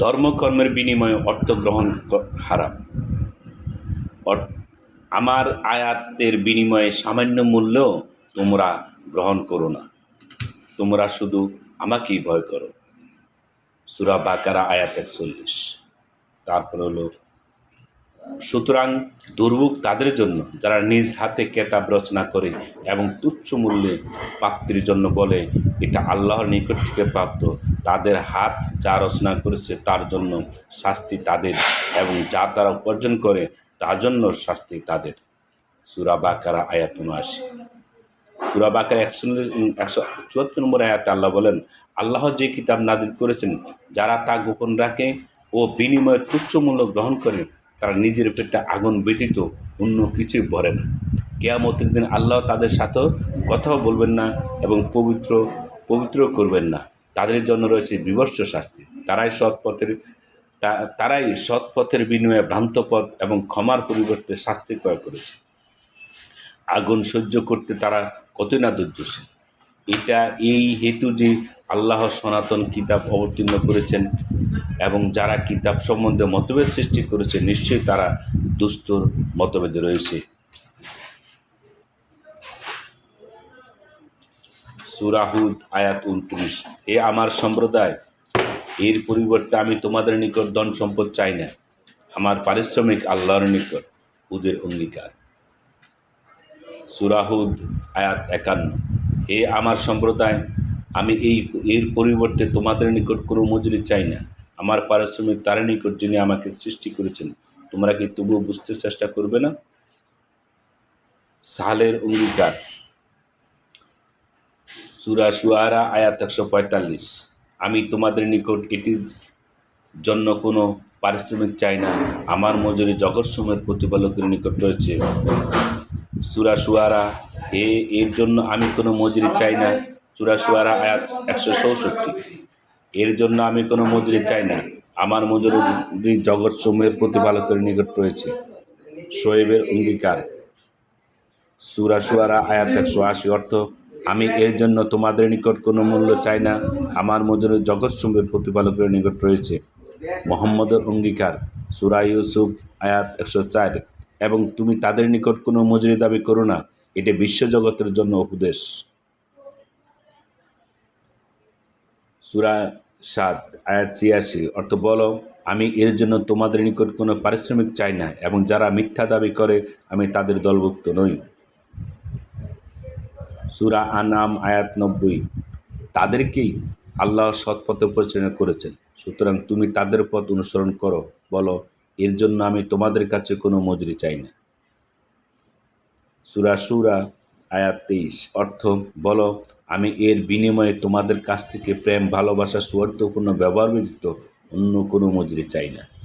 ধর্মকর্মের বিনিময়ে অর্থ গ্রহণ হারাম। আমার আয়াতের বিনিময়ে সামান্য মূল্য তোমরা গ্রহণ করো না। তোমরা শুধু আমাকেই ভয় করো। সুরা বাকারা আয়াত একচল্লিশ। তারপর হলো, সুতরাং দুর্ভোগ তাদের জন্য, যারা নিজ হাতে কেতাব রচনা করে এবং তুচ্ছ মূল্যে প্রাপ্তির জন্য বলে, এটা আল্লাহর নিকট থেকে প্রাপ্ত। তাদের হাত যা রচনা করেছে তার জন্য শাস্তি তাদের এবং যা তারা উপার্জন করে তার জন্য শাস্তি তাদের। সুরা বাকারা আয়াত উনআশি। সুরা বাকার একশো একশো চুয়াত্তর নম্বর আয়াতে আল্লাহ বলেন, আল্লাহ যে কিতাব নাদিল করেছেন, যারা তা গোপন রাখে ও বিনিময়ে তুচ্ছ মূল্য গ্রহণ করে, তারা নিজের পেটটা আগুন ব্যতীত অন্য কিছুই ভরে না। কেয়ামতের দিন আল্লাহ তাদের সাথেও কথাও বলবেন না এবং পবিত্র পবিত্র করবেন না। তাদের জন্য রয়েছে বিভৎস শাস্তি। তারাই সৎ পথের তা- তারাই সৎ পথের বিনিময়ে ভ্রান্ত পথ এবং ক্ষমার পরিবর্তে শাস্তি ক্রয় করেছে। আগুন সহ্য করতে তারা কতই না ধৈর্যশীল এটা এই হেতু যে আল্লাহ সনাতন কিতাব অবতীর্ণ করেছেন এবং যারা কিতাব সম্বন্ধে মতভেদ সৃষ্টি করেছে, নিশ্চয়ই তারা দুস্তর মতভেদে রয়েছে। সুরাহুদ আয়াত উনত্রিশ। হে আমার সম্প্রদায়, এর পরিবর্তে আমি তোমাদের নিকট ধন সম্পদ চাই না। আমার পারিশ্রমিক আল্লাহর নিকট উদের অঙ্গীকার। সুরাহুদ আয়াত একান্ন। হে আমার সম্প্রদায়, আমি এই, এর পরিবর্তে তোমাদের নিকট কোনো মজুরি চাই না। আমার পারিশ্রমিক তার নিকট যিনি আমাকে সৃষ্টি করেছেন। তোমরা কি তবুও বুঝতে চেষ্টা করবে না? সালের অঙ্গীকার। সুরা সুয়ারা আয়াত একশো পঁয়তাল্লিশ। আমি তোমাদের নিকট এটির জন্য কোনো পারিশ্রমিক চাই না। আমার মজুরি জগৎসমূহের প্রতিপালকের নিকট রয়েছে। সুরা সুয়ারা, এ, এর জন্য আমি কোনো মজুরি চাই না। সুরা সুয়ারা আয়াত একশো চৌষট্টি। এর জন্য আমি কোনো মজুরি চাই না। আমার মজুরি জগৎ সমূহের প্রতিপালকের নিকট রয়েছে। শোয়েবের অঙ্গীকার। সুরা সুয়ারা আয়াত একশো আশি অর্থ আমি এর জন্য তোমাদের নিকট কোনো মূল্য চাই না। আমার মজুরি জগৎ সমূহের প্রতিপালকের নিকট রয়েছে। মোহাম্মদের অঙ্গীকার, সুরা ইউসুফ, আয়াত একশো চার। এবং তুমি তাদের নিকট কোনো মজুরি দাবি করো না। এটি বিশ্বজগতের জন্য উপদেশ। সুরা সাত আয়াত ছিয়াশি। অর্থ বলো, আমি এর জন্য তোমাদের নিকট কোনো পারিশ্রমিক চাই না। এবং যারা মিথ্যা দাবি করে, আমি তাদের দলভুক্ত নই। সুরা আনাম আয়াত নব্বই। তাদেরকেই আল্লাহ সৎপথে পরিচালনা করেছেন। সুতরাং তুমি তাদের পথ অনুসরণ করো, বলো, এর জন্য আমি তোমাদের কাছে কোনো মজুরি চাই না। সুরা সুরা আয়াত তেইশ। অর্থ, বলো, আমি এর বিনিময়ে তোমাদের কাছ থেকে প্রেম, ভালোবাসা, সুয়ার্থপূর্ণ, ব্যবহার ব্যতীত অন্য কোনো মজুরি চাই না।